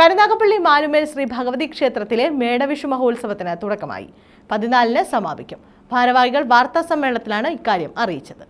കരുനാഗപ്പള്ളി മാലുമേൽ ശ്രീ ഭഗവതി ക്ഷേത്രത്തിലെ മേടവിഷു മഹോത്സവത്തിന് തുടക്കമായി. പതിനാലിന് സമാപിക്കും. ഭാരവാഹികൾ വാർത്താ സമ്മേളനത്തിലാണ് ഇക്കാര്യം അറിയിച്ചത്.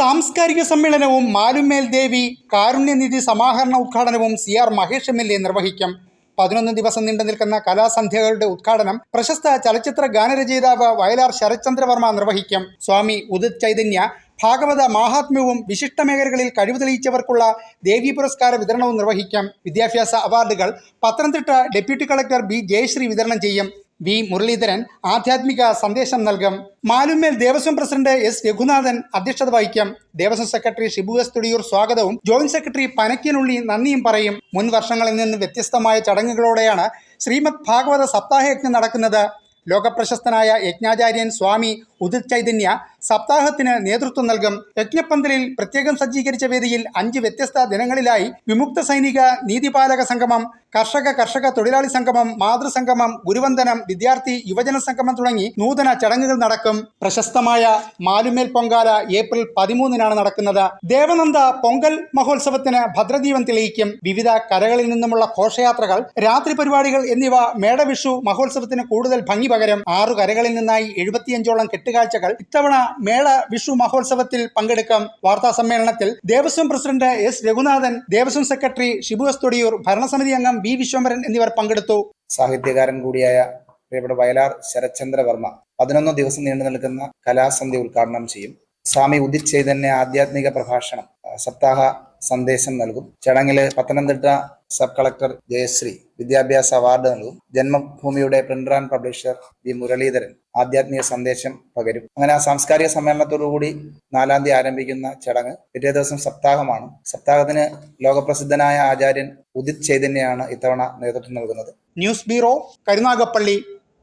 സാംസ്കാരിക സമ്മേളനവും മാലുമേൽ ദേവി കാരുണ്യനിധി സമാഹരണ ഉദ്ഘാടനവും C R Mahesh M L A നിർവഹിക്കും. പതിനൊന്ന് ദിവസം നീണ്ടു നിൽക്കുന്ന കലാസന്ധ്യകളുടെ ഉദ്ഘാടനം പ്രശസ്ത ചലച്ചിത്ര ഗാനരചയിതാവ് വയലാർ ശരത്ചന്ദ്രവർമ്മ നിർവഹിക്കും. സ്വാമി ഉദിത് ചൈതന്യ ഭാഗവത മാഹാത്മ്യവും വിശിഷ്ട മേഖലകളിൽ കഴിവ് തെളിയിച്ചവർക്കുള്ള ദേവി പുരസ്കാര വിതരണവും നിർവഹിക്കാം. വിദ്യാഭ്യാസ അവാർഡുകൾ Pathanamthitta deputy collector B Jayasree വിതരണം ചെയ്യും. വി മുരളീധരൻ ആധ്യാത്മിക സന്ദേശം നൽകും. മാലുമേൽ ദേവസ്വം പ്രസിഡന്റ് എസ് രഘുനാഥൻ അധ്യക്ഷത വഹിക്കും. ദേവസ്വം സെക്രട്ടറി ഷിബു എസ് തുടിയൂർ സ്വാഗതവും ജോയിന്റ് സെക്രട്ടറി പനക്കിനുള്ളി നന്ദിയും പറയും. മുൻ വർഷങ്ങളിൽ നിന്ന് വ്യത്യസ്തമായ ചടങ്ങുകളോടെയാണ് ശ്രീമദ് ഭാഗവത സപ്താഹയജ്ഞം നടക്കുന്നത്. ലോകപ്രശസ്തനായ യജ്ഞാചാര്യൻ സ്വാമി ഉദിത് ചൈതന്യ സപ്താഹത്തിന് നേതൃത്വം നൽകും. യജ്ഞപ്പന്തലിൽ പ്രത്യേകം സജ്ജീകരിച്ച വേദിയിൽ അഞ്ച് വ്യത്യസ്ത ദിനങ്ങളിലായി വിമുക്ത സൈനിക നീതിപാലക സംഗമം കർഷക കർഷക തൊഴിലാളി സംഗമം മാതൃസംഗമം ഗുരുവന്ദനം വിദ്യാർത്ഥി യുവജന സംഗമം തുടങ്ങി നൂതന ചടങ്ങുകൾ നടക്കും. പ്രശസ്തമായ മാലുമേൽ പൊങ്കാല ഏപ്രിൽ പതിമൂന്നിനാണ് നടക്കുന്നത്. ദേവനന്ദ പൊങ്കൽ മഹോത്സവത്തിന് ഭദ്രദീപം തെളിയിക്കും. വിവിധ കരകളിൽ നിന്നുമുള്ള ഘോഷയാത്രകൾ രാത്രി പരിപാടികൾ എന്നിവ മേടവിഷു മഹോത്സവത്തിന് കൂടുതൽ ഭംഗി പകരം. ആറു കരകളിൽ നിന്നായി എഴുപത്തിയഞ്ചോളം കെട്ടുകാഴ്ചകൾ ഇത്തവണ മേള വിഷു മഹോത്സവത്തിൽ പങ്കെടുക്കും. വാർത്താ സമ്മേളനത്തിൽ Devaswom president S Raghunathan Devaswom secretary Shibu S Thodiyoor ഭരണസമിതി അംഗം വി വിശ്വംഭരൻ എന്നിവർ പങ്കെടുത്തു. സാഹിത്യകാരൻ കൂടിയായ പ്രിയപ്പെട്ട വയലാർ ശരത്ചന്ദ്ര വർമ്മ പതിനൊന്ന് ദിവസം നീണ്ടു നിൽക്കുന്ന കലാസന്ധ്യ ഉദ്ഘാടനം ചെയ്യും. സ്വാമി ഉദിത് ചൈതന്യ ആധ്യാത്മിക പ്രഭാഷണം സപ്താഹ സന്ദേശം നൽകും. ചടങ്ങിൽ പത്തനംതിട്ട സബ് കളക്ടർ ജയശ്രീ വിദ്യാഭ്യാസ അവാർഡ് നൽകും ജന്മഭൂമിയുടെ printer and publisher V Muraleedharan ആധ്യാത്മിക സന്ദേശം പകരും. അങ്ങനെ ആ സാംസ്കാരിക സമ്മേളനത്തോടുകൂടി നാലാം തീയതി ആരംഭിക്കുന്ന ചടങ്ങ് പിറ്റേ ദിവസം സപ്താഹമാണ്. സപ്താഹത്തിന് ലോകപ്രസിദ്ധനായ ആചാര്യൻ ഉദിത് ചൈതന്യയാണ് ഇത്തവണ നേതൃത്വം നൽകുന്നത്. News bureau Karunagappally.